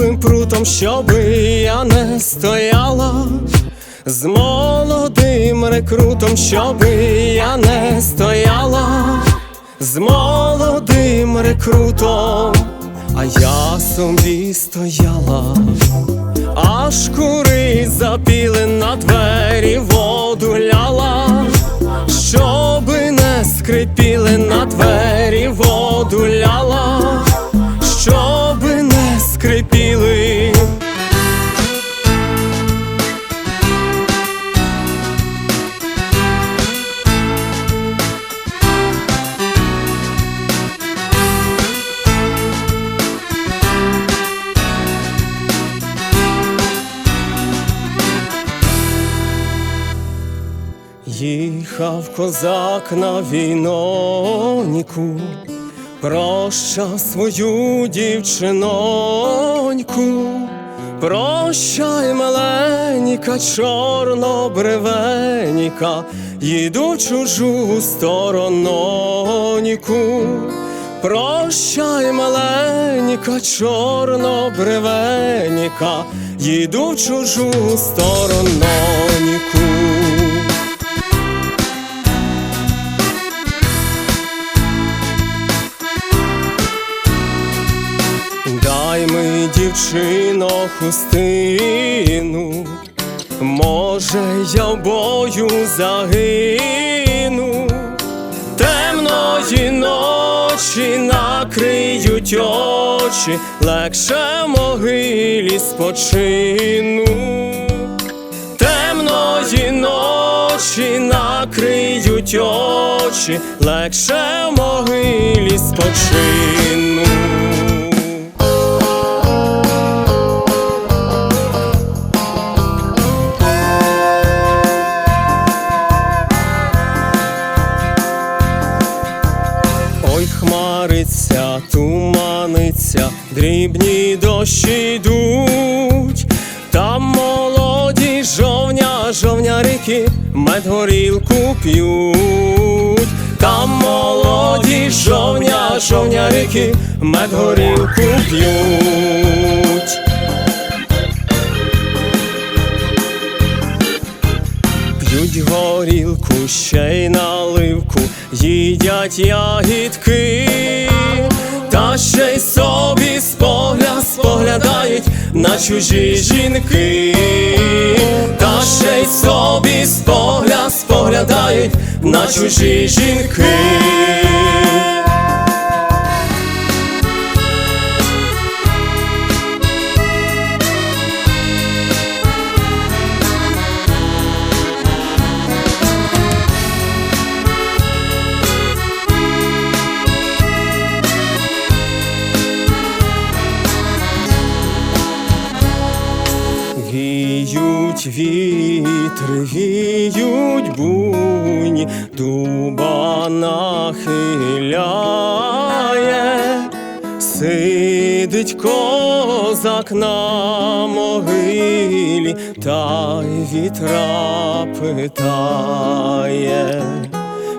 мати, прутом, щоби я не стояла, з молодим рекрутом, щоби я не стояла, з молодим рекрутом, а я собі стояла. Аж кури запіли на двері, воду ляла, щоби не скрипіли на двері, воду ляла, Їхав козак на війноніку, прощав свою дівчиноньку, прощай, миленька, чорнобревеніка, їду чужу сторононьку. Прощай, маленька, чорнобревеніка, їду чужу сторононьку. Дівчино, хустину, може, я в бою загину, темної ночі накриють очі, легше могилі спочину, темної ночі накриють очі, легше могилі спочину. Туманиться, дрібні дощі йдуть, там молоді жовня, жовнярики мед горілку п'ють, там молоді жовня, жовнярики мед горілку п'ють. П'ють горілку, ще й наливку, їдять ягідки, на чужі жінки, та ще й собі спогляд споглядають на чужі жінки. Віють вітри, віють буйні, дуба нахиляє, сидить козак на могилі, та й вітра питає.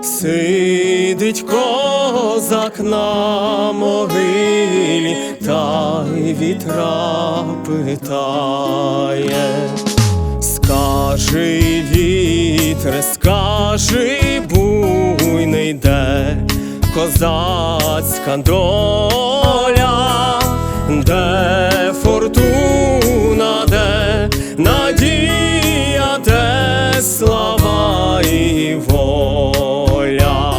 Сидить козак на могилі, та й вітра питає. Кажи, буйний йде козацька доля, де фортуна, де надія, де слава і воля,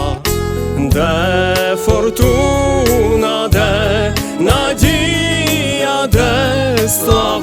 де фортуна, де надія, де слава.